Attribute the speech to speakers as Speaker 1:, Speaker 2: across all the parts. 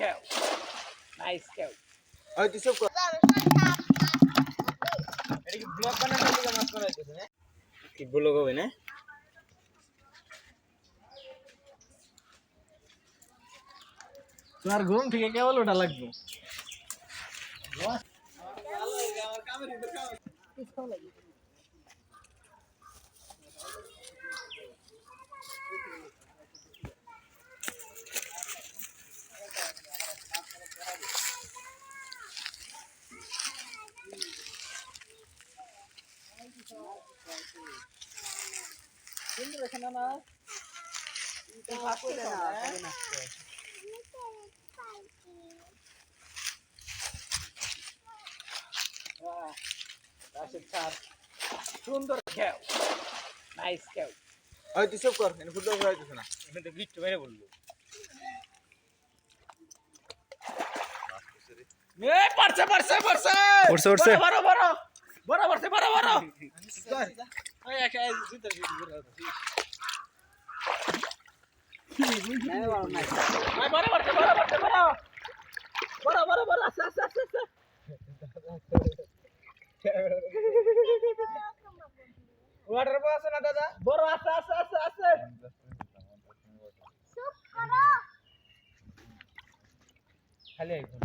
Speaker 1: cow. Nice cow.
Speaker 2: ওই তুই সব কর এটা কি ব্লগ বানানোর দিকে মাছ করা না কি ব্লগ হবে না
Speaker 3: তোমার ঘুম থেকে কেবল ওটা লাগবে
Speaker 1: সুন্দর এখানে না সুন্দর
Speaker 2: খেও। নাইস খেও। হয়তো সব কর এনে ফুটবল ঘুরাই দিস না।
Speaker 1: এখানে তো গিট মেরে বলল। এ পারছে পারছে বড় বড় বড়। বড় বড়
Speaker 2: ওয়াটার বল আছে না দাদা
Speaker 1: বড় আছে আছে আছে আছে চুপ করো
Speaker 2: খালি আইফোন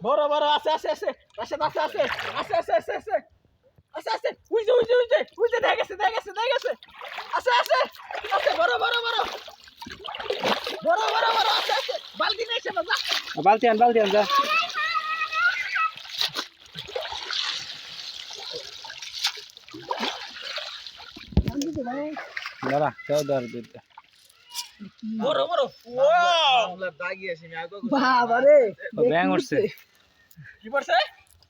Speaker 1: বড় বড়, আছে আছে আছে। আস্তে আস্তে আস্তে আস্তে আস্তে আস্তে আস্তে আস্তে আস্তে উইজে উইজে উইজে উইজে দেখে গেছে দেখে গেছে দেখে গেছে। আস্তে আস্তে আস্তে বড় বড় বড়। বড় বড় বড় আস্তে আস্তে বালতি নিয়ে এসে বাজা
Speaker 4: বালতি আন বালতি আন যা। দাঁড়া দাও দাও দুধটা
Speaker 1: বড় বড়।
Speaker 2: আমরা দাগি আছি আমি আগে
Speaker 1: বাবারে
Speaker 4: ও ব্যাং উঠছে।
Speaker 1: কি পড়ছে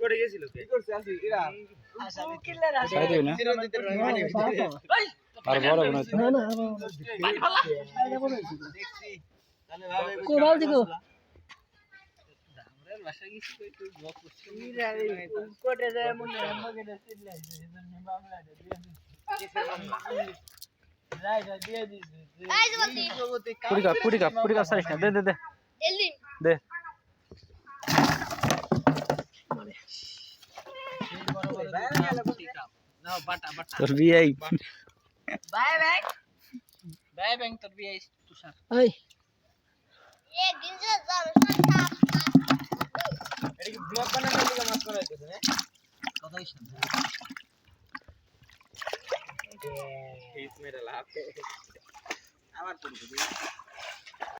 Speaker 2: করে গেছিল কে?
Speaker 4: কি দে। তোর বিয়াই
Speaker 1: বাই বাই। বাই বাই তোর বিয়াই তুষার ওই এ গিনজা জানো সব
Speaker 2: এটা কি ব্লগ বানানোর জন্য মাছ বানাইতেছ না
Speaker 1: কথাই শুনছিস
Speaker 2: এই মেরা আমার